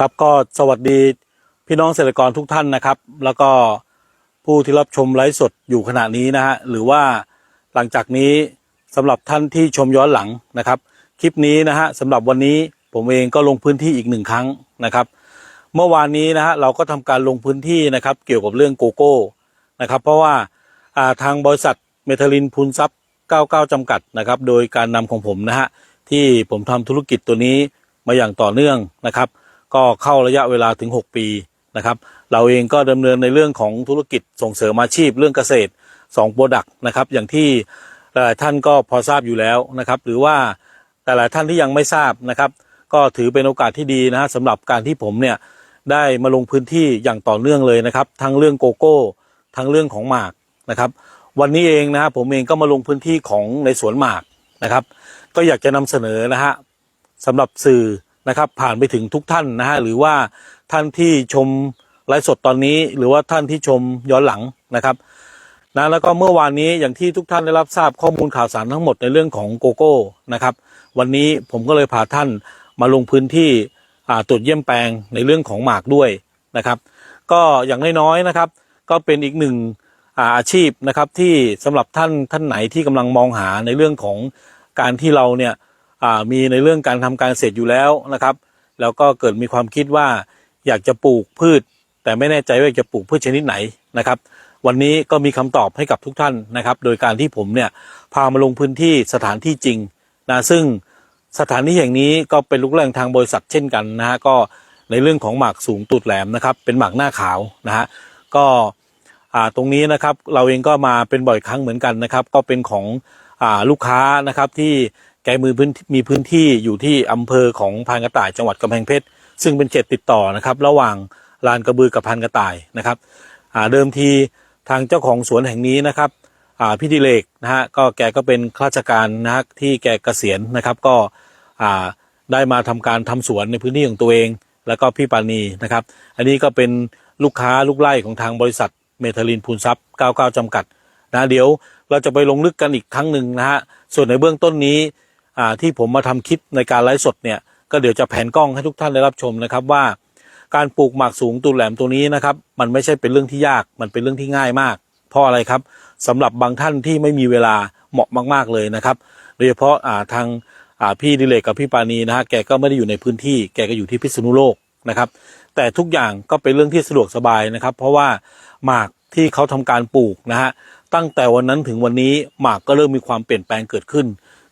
ครับก็สวัสดีพี่น้องเกษตรกรทุกท่านนะครับ แล้วก็ผู้ที่รับชมไลฟ์สดอยู่ขณะนี้นะฮะหรือว่าหลังจากนี้สำหรับท่านที่ชมย้อนหลังนะครับ คลิปนี้นะฮะสำหรับวันนี้ผมเองก็ลงพื้นที่อีกหนึ่งครั้งนะครับ เมื่อวานนี้นะฮะเราก็ทำการลงพื้นที่นะครับ เกี่ยวกับเรื่องโกโก้นะครับ เพราะว่าาทางบริษัทเมทาลินพูนซับ99 จำกัดนะครับ โดยการนำของผมนะฮะที่ผมทำธุรกิจตัวนี้มาอย่างต่อเนื่องนะครับ ก็เข้าระยะเวลาถึง 6 ปีนะครับ เราเองก็ดำเนินในเรื่องของธุรกิจส่งเสริมอาชีพเรื่องเกษตร2โปรดักต์นะครับอย่างที่หลายท่านก็พอทราบอยู่แล้วนะครับ หรือว่าแต่หลายท่านที่ยังไม่ทราบนะครับ ก็ถือเป็นโอกาสที่ดีนะฮะสำหรับการที่ผมเนี่ยได้มาลงพื้นที่อย่างต่อเนื่องเลยนะครับ ทั้งเรื่องโกโก้ทั้งเรื่องของหมากนะครับ วันนี้เองนะฮะผมเองก็มาลงพื้นที่ของในสวนหมากนะครับ ก็อยากจะนำเสนอนะฮะสำหรับสื่อ นะครับผ่านไปถึงทุกท่านนะฮะหรือว่าท่านที่ชมไลฟ์สดตอนนี้ หรือว่าท่านที่ชมย้อนหลังนะครับนะแล้วก็เมื่อวานนี้อย่างที่ทุกท่านได้รับทราบข้อมูลข่าวสารทั้งหมดในเรื่องของโกโก้นะครับ วันนี้ผมก็เลยพาท่านมาลงพื้นที่ตรวจเยี่ยมแปลงในเรื่องของหมากด้วยนะครับ ก็อย่างน้อยๆนะครับ ก็เป็นอีกหนึ่งอาอาชีพนะครับที่สำหรับท่านท่านไหนที่กำลังมองหาในเรื่องของการที่เราเนี่ย มีในเรื่องการทำการเกษตรอยู่แล้วนะครับ แล้วก็เกิดมีความคิดว่าอยากจะปลูกพืช แต่ไม่แน่ใจว่าจะปลูกพืชชนิดไหนนะครับ วันนี้ก็มีคำตอบให้กับทุกท่านนะครับ โดยการที่ผมเนี่ยพามาลงพื้นที่สถานที่จริงนะซึ่งสถานที่แห่งนี้ก็เป็นลูกแรงทางบริษัทเช่นกันนะฮะก็ในเรื่องของหมากสูงตูดแหลมนะครับ เป็นหมากหน้าขาวนะฮะก็อ่าตรงนี้นะครับเราเองก็มาเป็นบ่อยครั้งเหมือนกันนะครับ ก็เป็นของอ่าลูกค้านะครับที่ แกมือพื้นมีพื้นที่อยู่ที่อำเภอของพานกระต่ายจังหวัดกำแพงเพชร ซึ่งเป็นเขตติดต่อนะครับ ระหว่างลานกระบือกับพานกระต่ายนะครับเดิมทีทางเจ้าของสวนแห่งนี้นะครับพี่ดิเลกนะฮะก็แกก็เป็นข้าราชการนะฮะที่แกเกษียณนะครับก็ได้มาทำการทำสวนในพื้นที่ของตัวเอง แล้วก็พี่ปานีนะครับ อันนี้ก็เป็นลูกค้าลูกไล่ของทางบริษัทเมทาลินพูนซับ99จำกัดนะเดี๋ยวเราจะไปลงลึกกันอีกครั้งหนึ่งนะฮะส่วนในเบื้องต้นนี้ ที่ผมมาทำคลิปในการไลฟ์สดเนี่ยก็เดี๋ยวจะแผนกล้องให้ทุกท่านได้รับชมนะครับว่า การปลูกหมากสูงตูแหลมตัวนี้นะครับมันไม่ใช่เป็นเรื่องที่ยากมันเป็นเรื่องที่ง่ายมากเพราะอะไรครับสำหรับบางท่านที่ไม่มีเวลาเหมาะมาก ๆเลยนะครับโดยเฉพาะอ่าทางอ่าพี่ดิเลกกับพี่ปานีนะฮะแกก็ไม่ได้อยู่ในพื้นที่แกก็อยู่ที่พิษณุโลกนะครับแต่ทุกอย่างก็เป็นเรื่องที่สะดวกสบายนะครับ เพราะว่าหมากที่เขาทำการปลูกนะฮะตั้งแต่วันนั้นถึงวันนี้หมากก็เริ่มมีความเปลี่ยนแปลงเกิดขึ้น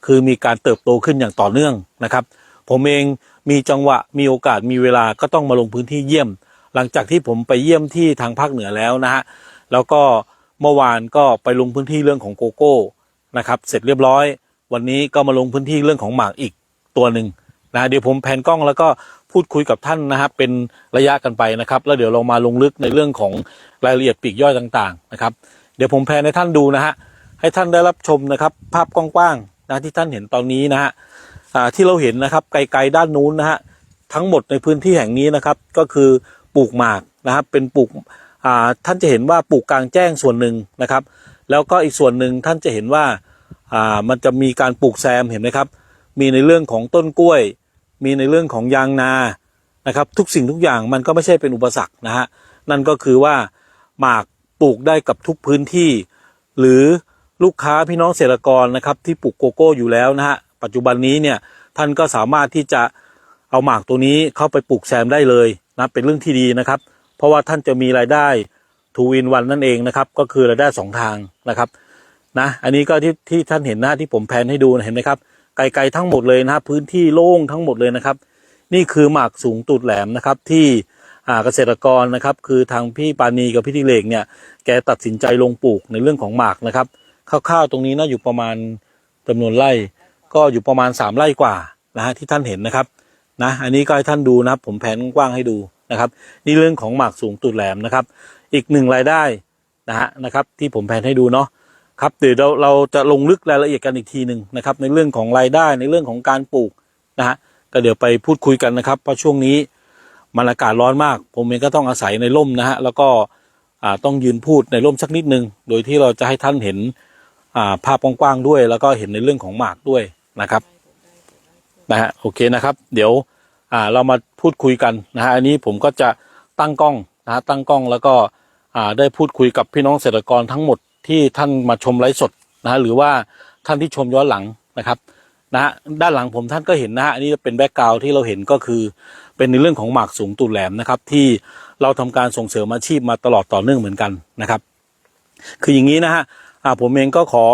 คือมีการเติบโตขึ้นอย่างต่อเนื่องนะครับ ผมเองมีจังหวะมีโอกาสมีเวลาก็ต้องมาลงพื้นที่เยี่ยม หลังจากที่ผมไปเยี่ยมที่ทางภาคเหนือแล้วนะฮะแล้วก็เมื่อวานก็ไปลงพื้นที่เรื่องของโกโก้นะครับ เสร็จเรียบร้อย วันนี้ก็มาลงพื้นที่เรื่องของหมากอีกตัวหนึ่งนะเดี๋ยวผมแผนกล้องแล้วก็พูดคุยกับท่านนะครับเป็นระยะกันไปนะครับ แล้วเดี๋ยวเรามาลงลึกในเรื่องของรายละเอียดปีกย่อยต่างๆนะครับ เดี๋ยวผมแพนให้ท่านดูนะฮะให้ท่านได้รับชมนะครับ ภาพกว้างๆ นะที่ท่านเห็นตอนนี้นะฮะที่เราเห็นนะครับไกลๆด้านนู้นนะฮะทั้งหมดในพื้นที่แห่งนี้นะครับ ก็คือปลูกหมากนะครับเป็นปลูกท่านจะเห็นว่าปลูกกลางแจ้งส่วนหนึ่งนะครับ แล้วก็อีกส่วนหนึ่งท่านจะเห็นว่าอ่ามันจะมีการปลูกแซมเห็นไหมครับ มีในเรื่องของต้นกล้วย มีในเรื่องของยางนานะครับ ทุกสิ่งทุกอย่างมันก็ไม่ใช่เป็นอุปสรรคนะฮะนั่นก็คือว่าหมากปลูกได้กับทุกพื้นที่ หรือ ลูกค้าพี่น้องเกษตรกรนะครับที่ปลูกโกโก้อยู่แล้วนะฮะปัจจุบันนี้เนี่ยท่านก็สามารถที่จะเอาหมากตัวนี้เข้าไปปลูกแซมได้เลยนะเป็นเรื่องที่ดีนะครับ เพราะว่าท่านจะมีรายได้ทูวินวันนั่นเองนะครับ ก็คือรายได้สองทางนะครับนะอันนี้ก็ที่ที่ท่านเห็นนะที่ผมแพนให้ดูนะเห็นไหมครับไกลๆทั้งหมดเลยนะพื้นที่โล่งทั้งหมดเลยนะครับ นี่คือหมากสูงตูดแหลมนะครับที่เกษตรกรนะครับ คือทางพี่ปานีกับพี่ดิเลกเนี่ยแกตัดสินใจลงปลูกในเรื่องของหมากนะครับ คร่าวๆตรงนี้นะอยู่ประมาณจำนวนไร่ ก็อยู่ประมาณสามไร่กว่านะฮะที่ท่านเห็นนะครับนะอันนี้ก็ให้ท่านดูนะครับ ผมแผนกว้างให้ดูนะครับ นี่เรื่องของหมากสูงตูดแหลมนะครับ อีกหนึ่งรายได้นะฮะนะครับ ที่ผมแผนให้ดูเนาะครับเดี๋ยวเราเราจะลงลึกรายละเอียดกันอีกทีหนึ่งนะครับ ในเรื่องของรายได้ในเรื่องของการปลูกนะฮะก็เดี๋ยวไปพูดคุยกันนะครับเพราะช่วงนี้มันอากาศร้อนมาก ผมเองก็ต้องอาศัยในร่มนะฮะแล้วก็ต้องยืนพูดในร่มสักนิดนึง โดยที่เราจะให้ท่านเห็น ภาพกว้างๆด้วย แล้วก็เห็นในเรื่องของหมากด้วยนะครับนะฮะโอเคนะครับ เดี๋ยวเรามาพูดคุยกันนะฮะอันนี้ผมก็จะตั้งกล้องนะฮะตั้งกล้องแล้วก็ได้พูดคุยกับพี่น้องเกษตรกรทั้งหมดที่ท่านมาชมไลฟ์สดนะฮะหรือว่าท่านที่ชมย้อนหลังนะครับนะฮะด้านหลังผมท่านก็เห็นนะฮะอันนี้เป็นแบ็กกราวที่เราเห็นก็คือ เป็นในเรื่องของหมากสูงตูดแหลมนะครับ ที่เราทำการส่งเสริมอาชีพมาตลอดต่อเนื่องเหมือนกันนะครับ คืออย่างนี้นะฮะ อ่าผมเองก็ขอ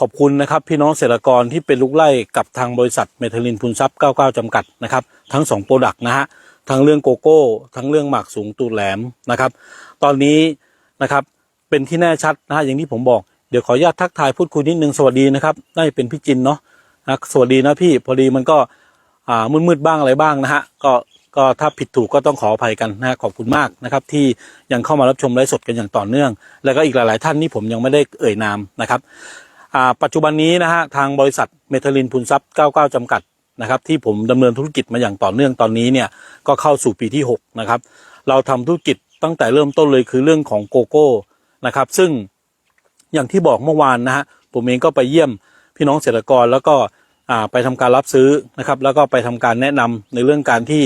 ขอบคุณนะครับพี่น้องเกษตรกรที่เป็นลูกไล่กับทางบริษัทเมทัลลินพูนทรัพย์ 99 จำกัดนะครับทั้ง2โปรดักต์นะฮะทั้งเรื่องโกโก้ ทั้งเรื่องหมากสูงตูดแหลมนะครับ ตอนนี้นะครับเป็นที่แน่ชัดนะฮะอย่างที่ผมบอกเดี๋ยวขออนุญาตทักทายพูดคุยนิดนึงสวัสดีนะครับน่าจะเป็นพี่จินเนาะนะสวัสดีนะพี่พอดีมันก็อ่ามืดๆบ้างอะไรบ้างนะฮะก็ ก็ถ้าผิดถูกก็ต้องขออภัยกันนะขอบคุณมากนะครับ ที่ยังเข้ามารับชมไลฟ์สดกันอย่างต่อเนื่อง แล้วก็อีกหลาย ๆ ท่านที่ผมยังไม่ได้เอ่ยนามนะครับปัจจุบันนี้นะฮะทางบริษัทเมทัลลินพูนทรัพย์ 99 จำกัดนะครับที่ผมดำเนินธุรกิจมาอย่างต่อเนื่องตอนนี้เนี่ยก็เข้าสู่ปีที่ 6 นะครับ เราทำธุรกิจตั้งแต่เริ่มต้นเลยคือเรื่องของโกโก้นะครับ ซึ่งอย่างที่บอกเมื่อวานนะฮะผมเองก็ไปเยี่ยมพี่น้องเกษตรกรแล้วก็ไปทำการรับซื้อนะครับ แล้วก็ไปทำการแนะนำในเรื่องการที่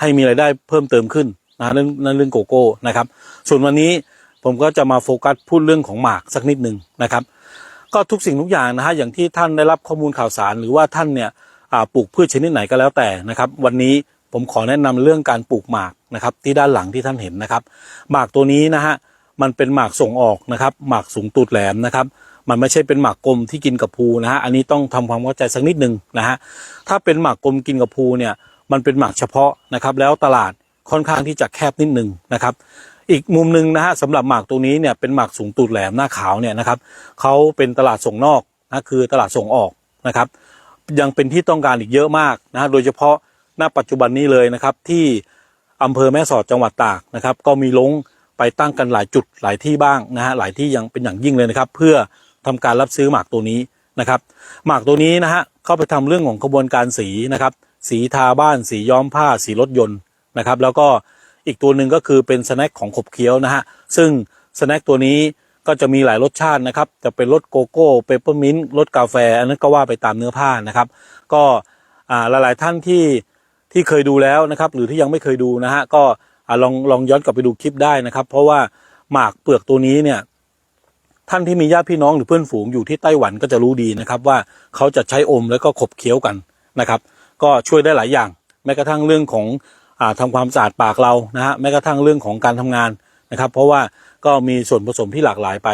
ให้มีรายได้เพิ่มเติมขึ้นนะเรื่องนั่นเรื่องโกโก้นะครับ ส่วนวันนี้ผมก็จะมาโฟกัสพูดเรื่องของหมากสักนิดหนึ่งนะครับ ก็ทุกสิ่งทุกอย่างนะฮะอย่างที่ท่านได้รับข้อมูลข่าวสาร หรือว่าท่านเนี่ยปลูกพืชชนิดไหนก็แล้วแต่นะครับ วันนี้ผมขอแนะนำเรื่องการปลูกหมากนะครับ ที่ด้านหลังที่ท่านเห็นนะครับ หมากตัวนี้นะฮะมันเป็นหมากส่งออกนะครับ หมากสูงตูดแหลมนะครับ มันไม่ใช่เป็นหมากกลมที่กินกับภูนะฮะอันนี้ต้องทำความเข้าใจสักนิดหนึ่งนะฮะถ้าเป็นหมากกลมกินกับภูเนี่ย มันเป็นหมากเฉพาะนะครับแล้วตลาดค่อนข้างที่จะแคบนิดหนึ่งนะครับอีกมุมหนึ่งนะฮะสำหรับหมากตัวนี้เนี่ยเป็นหมากสูงตูดแหลมหน้าขาวเนี่ยนะครับเขาเป็นตลาดส่งนอกนะคือตลาดส่งออกนะครับ ยังเป็นที่ต้องการอีกเยอะมากนะโดยเฉพาะณปัจจุบันนี้เลยนะครับที่อำเภอแม่สอดจังหวัดตากนะครับ ก็มีลงไปตั้งกันหลายจุดหลายที่บ้างนะฮะหลายที่ยังเป็นอย่างยิ่งเลยนะครับ เพื่อทำการรับซื้อหมากตัวนี้นะครับ หมากตัวนี้นะฮะเข้าไปทำเรื่องของกระบวนการสีนะครับ สีทาบ้าน สีย้อมผ้า สีรถยนต์นะครับ แล้วก็อีกตัวหนึ่งก็คือเป็นสแน็คของขบเคี้ยวนะฮะ ซึ่งสแน็คตัวนี้ก็จะมีหลายรสชาตินะครับ จะเป็นรสโกโก้ เปปเปอร์มินต์ รสกาแฟ อันนั้นก็ว่าไปตามเนื้อผ้านะครับ ก็อ่าหลายๆท่านที่ที่เคยดูแล้วนะครับ หรือที่ยังไม่เคยดูนะฮะ ก็ลองลองย้อนกลับไปดูคลิปได้นะครับ เพราะว่าหมากเปลือกตัวนี้เนี่ย ท่านที่มีญาติพี่น้องหรือเพื่อนฝูงอยู่ที่ไต้หวันก็จะรู้ดีนะครับ ว่าเขาจะใช้อมแล้วก็ขบเคี้ยวกันนะครับ ก็ช่วยได้หลายอย่าง แม้กระทั่งเรื่องของอาทำความสะอาดปากเรานะฮะแม้กระทั่งเรื่องของการทำงานนะครับ เพราะว่าก็มีส่วนผสมที่หลากหลายไป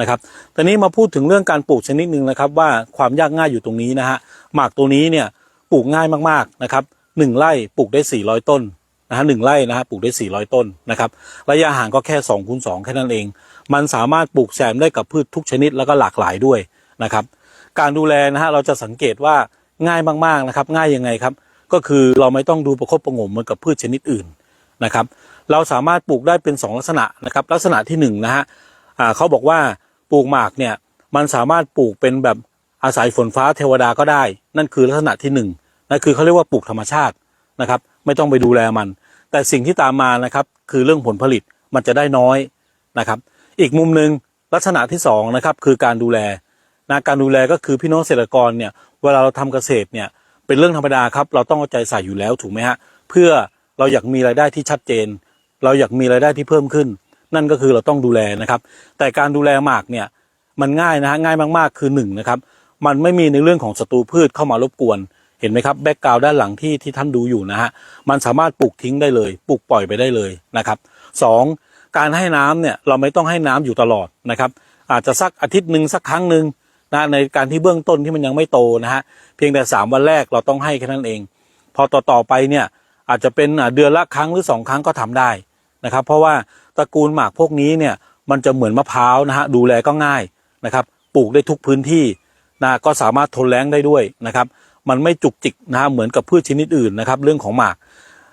นะครับตอนนี้มาพูดถึงเรื่องการปลูกชนิดหนึ่งนะครับ ว่าความยากง่ายอยู่ตรงนี้นะฮะหมากตัวนี้เนี่ยปลูกง่ายมากๆนะครับหนึ่งไร่ปลูกได้ 400 ต้นนะฮะหนึ่งไร่นะฮะปลูกได้ 400 ต้นนะครับระยะห่างก็แค่2คูณ2แค่นั้นเอง มันสามารถปลูกแซมได้กับพืชทุกชนิดแล้วก็หลากหลายด้วยนะครับการดูแลนะฮะเราจะสังเกตว่า ง่ายมากๆนะครับ ง่ายยังไงครับ ก็คือเราไม่ต้องดูประคบประงมเหมือนกับพืชชนิดอื่นนะครับ เราสามารถปลูกได้เป็น 2 ลักษณะนะครับ ลักษณะที่1นงนะฮะอ่าเขาบอกว่าปลูกหมากเนี่ยมันสามารถปลูกเป็นแบบอาศัยฝนฟ้าเทวดาก็ได้ นั่นคือลักษณะที่1นงนั่นคือเขาเรียกว่าปลูกธรรมชาตินะครับ ไม่ต้องไปดูแลมัน แต่สิ่งที่ตามมานะครับ คือเรื่องผลผลิตมันจะได้น้อยนะครับ อีกมุมหนึ่งลักษณะที่สองนะครับคือการดูแล นะการดูแลก็คือพี่น้องเกษตรกรเนี่ยเวลาเราทำเกษตรเนี่ยเป็นเรื่องธรรมดาครับ เราต้องเอาใจใส่อยู่แล้วถูกไหมฮะเพื่อเราอยากมีรายได้ที่ชัดเจน เราอยากมีรายได้ที่เพิ่มขึ้น นั่นก็คือเราต้องดูแลนะครับ แต่การดูแลหมากเนี่ยมันง่ายนะฮะง่ายมากๆคือหนึ่งนะครับมันไม่มีในเรื่องของศัตรูพืชเข้ามารบกวนเห็นไหมครับแบ็กกราวด้านหลังที่ที่ท่านดูอยู่นะฮะมันสามารถปลูกทิ้งได้เลย ปลูกปล่อยไปได้เลยนะครับสองการให้น้ำเนี่ยเราไม่ต้องให้น้ำอยู่ตลอดนะครับ อาจจะสักอาทิตย์หนึ่งสักครั้งหนึ่ง นะในการที่เบื้องต้นที่มันยังไม่โตนะฮะเพียงแต่สามวันแรกเราต้องให้แค่นั้นเอง พอต่อต่อไปเนี่ยอาจจะเป็นเดือนละครั้งหรือสองครั้งก็ทำได้นะครับ เพราะว่าตระกูลหมากพวกนี้เนี่ยมันจะเหมือนมะพร้าวนะฮะดูแลก็ง่ายนะครับ ปลูกได้ทุกพื้นที่นะก็สามารถทนแล้งได้ด้วยนะครับ มันไม่จุกจิกนะฮะเหมือนกับพืชชนิดอื่นนะครับ เรื่องของหมาก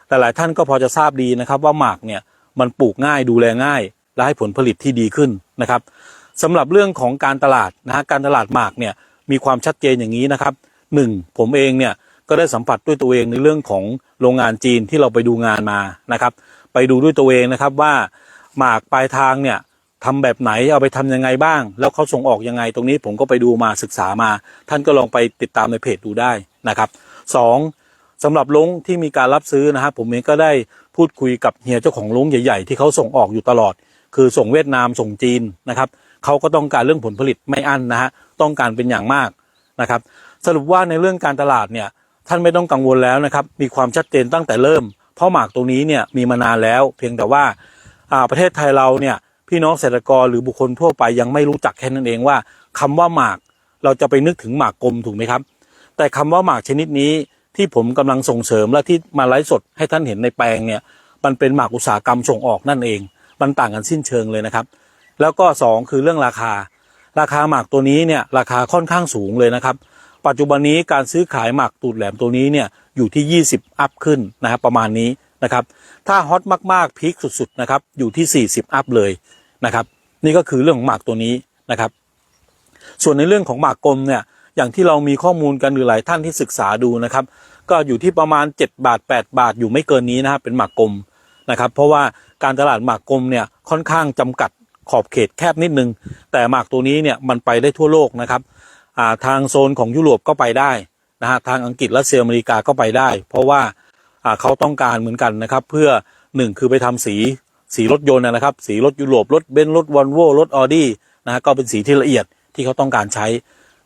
แต่หลายท่านก็พอจะทราบดีนะครับ ว่าหมากเนี่ยมันปลูกง่ายดูแลง่าย และให้ผลผลิตที่ดีขึ้นนะครับ สำหรับเรื่องของการตลาดนะฮะการตลาดหมากเนี่ยมีความชัดเจนอย่างนี้นะครับหนึ่งผมเองเนี่ยก็ได้สัมผัสด้วยตัวเองในเรื่องของโรงงานจีนที่เราไปดูงานมานะครับ ไปดูด้วยตัวเองนะครับว่าหมากปลายทางเนี่ยทำแบบไหนเอาไปทำยังไงบ้าง แล้วเขาส่งออกยังไงตรงนี้ผมก็ไปดูมาศึกษามา ท่านก็ลองไปติดตามในเพจดูได้นะครับสองสำหรับลงที่มีการรับซื้อนะฮะผมเองก็ได้พูดคุยกับเฮียเจ้าของลงใหญ่ ๆ ที่เขาส่งออกอยู่ตลอด คือส่งเวียดนามส่งจีนนะครับ เขาก็ต้องการเรื่องผลผลิตไม่อั้นนะฮะต้องการเป็นอย่างมากนะครับ สรุปว่าในเรื่องการตลาดเนี่ยท่านไม่ต้องกังวลแล้วนะครับ มีความชัดเจนตั้งแต่เริ่ม เพราะหมากตรงนี้เนี่ยมีมานานแล้ว เพียงแต่ว่าอ่าประเทศไทยเราเนี่ยพี่น้องเกษตรกรหรือบุคคลทั่วไปยังไม่รู้จักแค่นั้นเองว่าคำว่าหมากเราจะไปนึกถึงหมากกลมถูกไหมครับ แต่คำว่าหมากชนิดนี้ที่ผมกำลังส่งเสริมและที่มาไลฟ์สดให้ท่านเห็นในแปลงเนี่ยมันเป็นหมากอุตสาหกรรมส่งออกนั่นเอง มันต่างกันสิ้นเชิงเลยนะครับ แล้วก็สองคือเรื่องราคา ราคาหมากตัวนี้เนี่ยราคาค่อนข้างสูงเลยนะครับ ปัจจุบันนี้การซื้อขายหมากตูดแหลมตัวนี้เนี่ยอยู่ที่ 20 อัพขึ้นนะครับประมาณนี้นะครับ ถ้าฮอตมากๆพีคสุดๆนะครับอยู่ที่ 40 อัพเลยนะครับ นี่ก็คือเรื่องของหมากตัวนี้นะครับ ส่วนในเรื่องของหมากกลมเนี่ยอย่างที่เรามีข้อมูลกันหรือหลายท่านที่ศึกษาดูนะครับ ก็อยู่ที่ประมาณ 7 บาท 8 บาทอยู่ไม่เกินนี้นะครับเป็นหมากกลมนะครับ เพราะว่าการตลาดหมากกลมเนี่ยค่อนข้างจำกัด ขอบเขตแคบนิดนึง แต่หมากตัวนี้เนี่ยมันไปได้ทั่วโลกนะครับาทางโซนของยุโรปก็ไปได้นะฮะทางอังกฤษและเซียอเมริกาก็ไปได้ เพราะว่าาเขาต้องการเหมือนกันนะครับ เพื่อหนึ่งคือไปทำสีสีรถยนต์นะครับ สีรถยุโรปรถเบนซ์รถวอลโว่รถออดี้นะฮะก็เป็นสีที่ละเอียดที่เขาต้องการใช้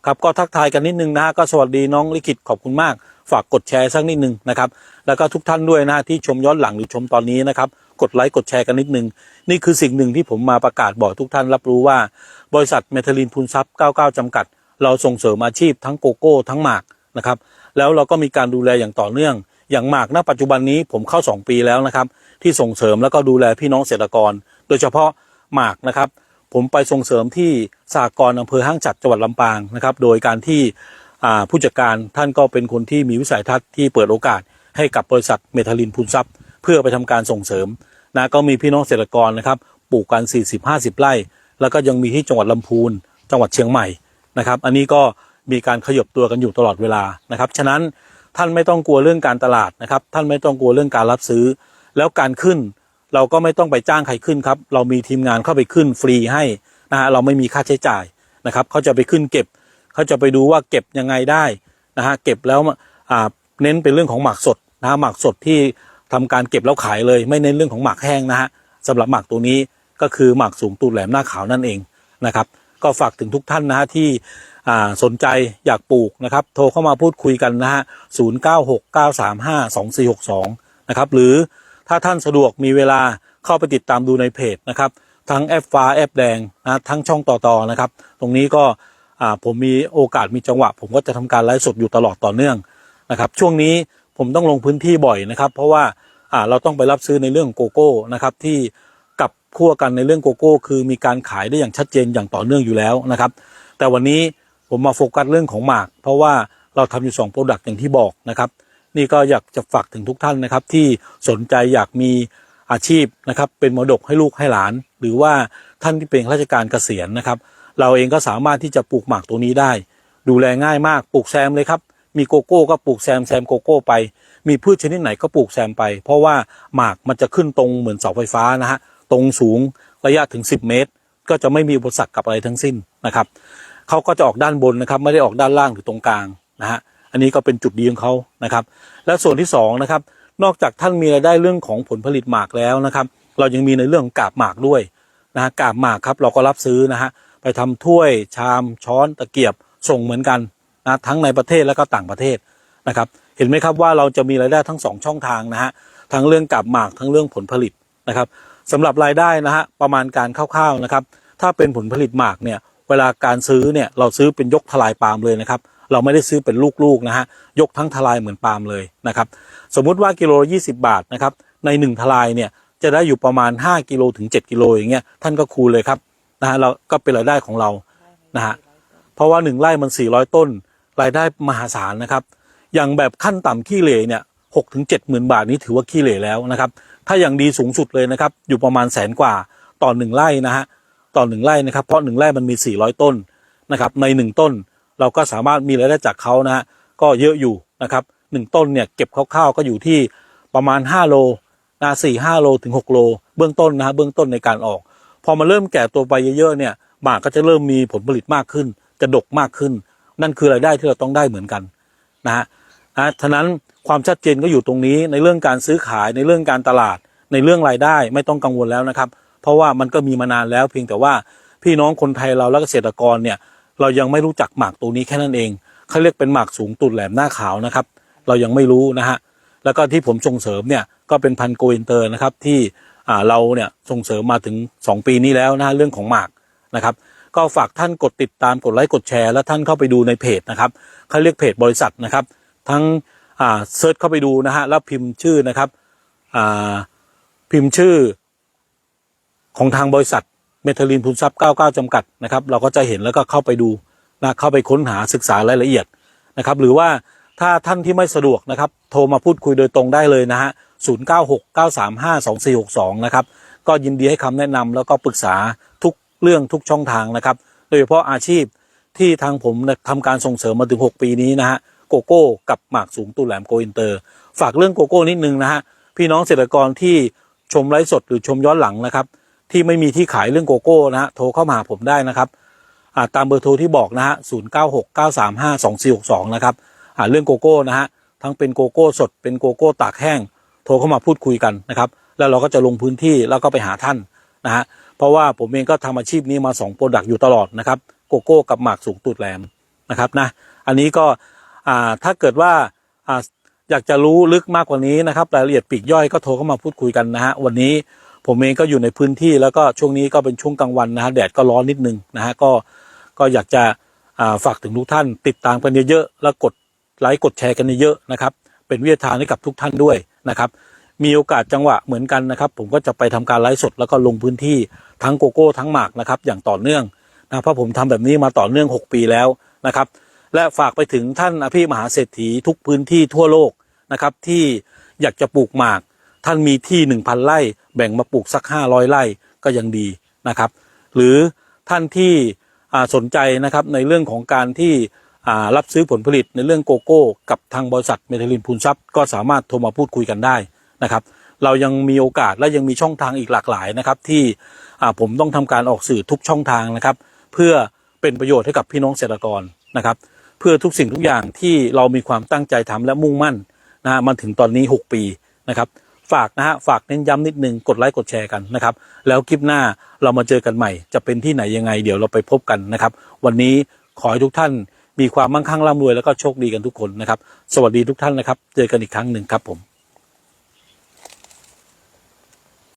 ครับก็ทักทายกันนิดนึงนะฮะก็สวัสดีน้องลิขิตขอบคุณมาก ฝากกดแชร์สักนิดนึงนะครับ แล้วก็ทุกท่านด้วยนะที่ชมย้อนหลังหรือชมตอนนี้นะครับ กดไลค์กดแชร์กันนิดนึง นี่คือสิ่งหนึ่งที่ผมมาประกาศบอกทุกท่านรับรู้ว่า บริษัทเมทัลลินพูนซับ99 จำกัด เราส่งเสริมอาชีพทั้งโกโก้ทั้งหมากนะครับ แล้วเราก็มีการดูแลอย่างต่อเนื่อง อย่างหมากณปัจจุบันนี้ผมเข้า 2 ปีแล้วนะครับ ที่ส่งเสริมแล้วก็ดูแลพี่น้องเกษตรกร โดยเฉพาะหมากนะครับ ผมไปส่งเสริมที่สากรอำเภอห้างจัดจังหวัดลำปางนะครับ โดยการที่ผู้จัดการท่านก็เป็นคนที่มีวิสัยทัศน์ที่เปิดโอกาสให้กับบริษัทเมทัลลินพูนซับเพื่อไปทำการส่งเสริม นะก็มีพี่น้องเกษตรกรนะครับปลูกกัน 40-50 ไร่ แล้วก็ยังมีที่จังหวัดลำพูน จังหวัดเชียงใหม่นะครับ อันนี้ก็มีการขยบตัวกันอยู่ตลอดเวลานะครับ ฉะนั้นท่านไม่ต้องกลัวเรื่องการตลาดนะครับ ท่านไม่ต้องกลัวเรื่องการรับซื้อ แล้วการขึ้นเราก็ไม่ต้องไปจ้างใครขึ้นครับ เรามีทีมงานเข้าไปขึ้นฟรีให้นะฮะเราไม่มีค่าใช้จ่ายนะครับเขาจะไปขึ้นเก็บเขาจะไปดูว่าเก็บยังไงได้นะฮะเก็บแล้วอ่าเน้นเป็นเรื่องของหมากสดนะฮะหมากสดที่ ทำการเก็บแล้วขายเลย ไม่เน้นเรื่องของหมากแห้งนะฮะสำหรับหมากตัวนี้ก็คือหมากสูงตูดแหลมหน้าขาวนั่นเองนะครับ ก็ฝากถึงทุกท่านนะฮะที่สนใจอยากปลูกนะครับ โทรเข้ามาพูดคุยกันนะฮะ0 9 6 9 3 5 2 4 6 2นะครับ หรือถ้าท่านสะดวกมีเวลาเข้าไปติดตามดูในเพจนะครับ ทั้งแอปฟ้าแอปแดงนะทั้งช่องต่อๆนะครับ ตรงนี้ก็ผมมีโอกาสมีจังหวะ ผมก็จะทำการไลฟ์สดอยู่ตลอดต่อเนื่องนะครับ ช่วงนี้ ผมต้องลงพื้นที่บ่อยนะครับ เพราะว่าอ่าเราต้องไปรับซื้อในเรื่องโกโก้นะครับที่กับคั่วกันในเรื่องโกโก้คือมีการขายได้อย่างชัดเจนอย่างต่อเนื่องอยู่แล้วนะครับ แต่วันนี้ผมมาโฟกัสเรื่องของหมาก เพราะว่าเราทำอยู่2โปรดักต์อย่างที่บอกนะครับ นี่ก็อยากจะฝากถึงทุกท่านนะครับ ที่สนใจอยากมีอาชีพนะครับ เป็นมรดกให้ลูกให้หลาน หรือว่าท่านที่เป็นข้าราชการเกษียณนะครับ เราเองก็สามารถที่จะปลูกหมากตัวนี้ได้ ดูแลง่ายมากปลูกแซมเลยครับ มีโกโก้ก็ปลูกแซมแซมโกโก้ไป มีพืชชนิดไหนก็ปลูกแซมไป เพราะว่าหมากมันจะขึ้นตรงเหมือนเสาไฟฟ้านะฮะตรงสูงระยะถึง 10 เมตร ก็จะไม่มีอุปสรรคกับอะไรทั้งสิ้นนะครับเขาก็จะออกด้านบนนะครับ ไม่ได้ออกด้านล่างหรือตรงกลางนะฮะอันนี้ก็เป็นจุดดีของเขานะครับ และส่วนที่สองนะครับนอกจากท่านมีรายได้เรื่องของผลผลิตหมากแล้วนะครับ เรายังมีในเรื่องกาบหมากด้วยนะฮะกาบหมากครับเราก็รับซื้อนะฮะไปทำถ้วยชามช้อนตะเกียบส่งเหมือนกัน นะทั้งในประเทศและก็ต่างประเทศนะครับ เห็นไหมครับว่าเราจะมีรายได้ทั้งสองช่องทางนะฮะทั้งเรื่องกาบหมากทั้งเรื่องผลผลิตนะครับสำหรับรายได้นะฮะประมาณการคร่าวๆนะครับ ถ้าเป็นผลผลิตหมากเนี่ยเวลาการซื้อเนี่ยเราซื้อเป็นยกทลายปาล์มเลยนะครับ เราไม่ได้ซื้อเป็นลูกๆนะฮะยกทั้งทลายเหมือนปาล์มเลยนะครับ สมมุติว่ากิโลละ20บาทนะครับใน 1 ทลายเนี่ยจะได้อยู่ประมาณ 5กิโลถึง 7กิโลอย่างเงี้ยท่านก็คูณเลยครับนะฮะเราก็เป็นรายได้ของเรานะฮะเพราะว่า 1ไร่มัน 400 ต้น รายได้มหาศาลนะครับ อย่างแบบขั้นต่ำขี้เหร่เนี่ยหกถึงเจ็ดหมื่นบาทนี้ถือว่าขี้เหร่แล้วนะครับ ถ้าอย่างดีสูงสุดเลยนะครับ อยู่ประมาณแสนกว่าต่อหนึ่งไร่นะฮะต่อหนึ่งไร่นะครับ เพราะหนึ่งไร่มันมีสี่ร้อยต้นนะครับ ในหนึ่งต้นเราก็สามารถมีรายได้จากเขานะฮะก็เยอะอยู่นะครับหนึ่งต้นเนี่ยเก็บคร่าวๆก็อยู่ที่ประมาณห้าโลนะสี่ห้าโลถึงหกโล เบื้องต้นนะฮะเบื้องต้นในการออก พอมาเริ่มแก่ตัวไปเยอะๆเนี่ยหมากก็จะเริ่มมีผลผลิตมากขึ้น จะดกมากขึ้น นั่นคือรายได้ที่เราต้องได้เหมือนกันนะฮะนะฉะนั้นความชัดเจนก็อยู่ตรงนี้ในเรื่องการซื้อขายในเรื่องการตลาด ในเรื่องรายได้ไม่ต้องกังวลแล้วนะครับ เพราะว่ามันก็มีมานานแล้ว เพียงแต่ว่าพี่น้องคนไทยเราและเกษตรกรเนี่ยเรายังไม่รู้จักหมากตัวนี้แค่นั้นเองเขาเรียกเป็นหมากสูงตุดแหลมหน้าขาวนะครับ เรายังไม่รู้นะฮะแล้วก็ที่ผมส่งเสริมเนี่ยก็เป็นพันโกอินเตอร์นะครับที่เราเนี่ยส่งเสริมมาถึง 2 ปีนี้แล้วนะฮะเรื่องของหมากนะครับ ก็ฝากท่านกดติดตามกดไลค์กดแชร์ แล้วท่านเข้าไปดูในเพจนะครับเขาเรียกเพจบริษัทนะครับ ทั้งอ่าเซิร์ชเข้าไปดูนะฮะแล้วพิมพ์ชื่อนะครับอ่าพิมพ์ชื่อของทางบริษัทเมทาลินพูนซับ99 จำกัดนะครับ เราก็จะเห็นแล้วก็เข้าไปดูนะเข้าไปค้นหาศึกษารายละเอียดนะครับ หรือว่าถ้าท่านที่ไม่สะดวกนะครับ โทรมาพูดคุยโดยตรงได้เลยนะฮะ 0969352462 นะครับ ก็ยินดีให้คำแนะนำแล้วก็ปรึกษา เรื่องทุกช่องทางนะครับ โดยเฉพาะอาชีพที่ทางผมทำการส่งเสริมมาถึง 6 ปีนี้นะฮะโกโก้กับหมากสูงตูแหลมโกอินเตอร์ ฝากเรื่องโกโก้นิดนึงนะฮะพี่น้องเกษตรกรที่ชมไลฟ์สดหรือชมย้อนหลังนะครับ ที่ไม่มีที่ขายเรื่องโกโก้นะฮะโทรเข้ามาหาผมได้นะครับตามเบอร์โทรที่บอกนะฮะ0 9 6 9 3 5 2 4 6 2นะครับเรื่องโกโก้นะฮะทั้งเป็นโกโก้สดเป็นโกโก้ตากแห้ง โทรเข้ามาพูดคุยกันนะครับ แล้วเราก็จะลงพื้นที่แล้วก็ไปหาท่านนะฮะ เพราะว่าผมเองก็ทำอาชีพนี้มา2โปรดักต์อยู่ตลอดนะครับโกโก้กับหมากสูงตูดแหลมนะครับนะอันนี้ก็ถ้าเกิดว่าออยากจะรู้ลึกมากกว่านี้นะครับรายละเอียดปีกย่อยก็โทรเข้ามาพูดคุยกันนะฮะวันนี้ผมเองก็อยู่ในพื้นที่แล้วก็ช่วงนี้ก็เป็นช่วงกลางวันนะฮะแดดก็ร้อนนิดนึงนะฮะก็ก็อยากจะาฝากถึงทุกท่าน ติดตามกันเยอะๆแล้วกดไลค์กดแชร์กันเยอะๆนะครับเป็นวิทยาทานให้กับทุกท่านด้วยนะครับ มีโอกาสจังหวะเหมือนกันนะครับ ผมก็จะไปทำการไลฟ์สดแล้วก็ลงพื้นที่ทั้งโกโก้ทั้งหมากนะครับอย่างต่อเนื่องนะเพราะผมทำแบบนี้มาต่อเนื่อง 6 ปีแล้วนะครับ และฝากไปถึงท่านอภิมหาเศรษฐีทุกพื้นที่ทั่วโลกนะครับที่อยากจะปลูกหมาก ท่านมีที่ 1,000ไร่แบ่งมาปลูกสัก 500ไร่ก็ยังดีนะครับ หรือท่านที่สนใจนะครับในเรื่องของการที่รับซื้อผลผลิตในเรื่องโกโก้ กับทางบริษัทเมทาลินพูนซับก็สามารถโทรมาพูดคุยกันได้ นะครับ เรายังมีโอกาสและยังมีช่องทางอีกหลากหลายนะครับ ที่ผมต้องทำการออกสื่อทุกช่องทางนะครับ เพื่อเป็นประโยชน์ให้กับพี่น้องเกษตรกรนะครับ เพื่อทุกสิ่งทุกอย่างที่เรามีความตั้งใจทำและมุ่งมั่นนะมันถึงตอนนี้ 6 ปีนะครับ ฝากนะฮะฝากเน้นย้ำนิดนึงกดไลค์กดแชร์กันนะครับ แล้วคลิปหน้าเรามาเจอกันใหม่ จะเป็นที่ไหนยังไง เดี๋ยวเราไปพบกันนะครับ วันนี้ขอให้ทุกท่านมีความมั่งคั่งร่ำรวยแล้วก็โชคดีกันทุกคนนะครับ สวัสดีทุกท่านนะครับ เจอกันอีกครั้งหนึ่งครับผม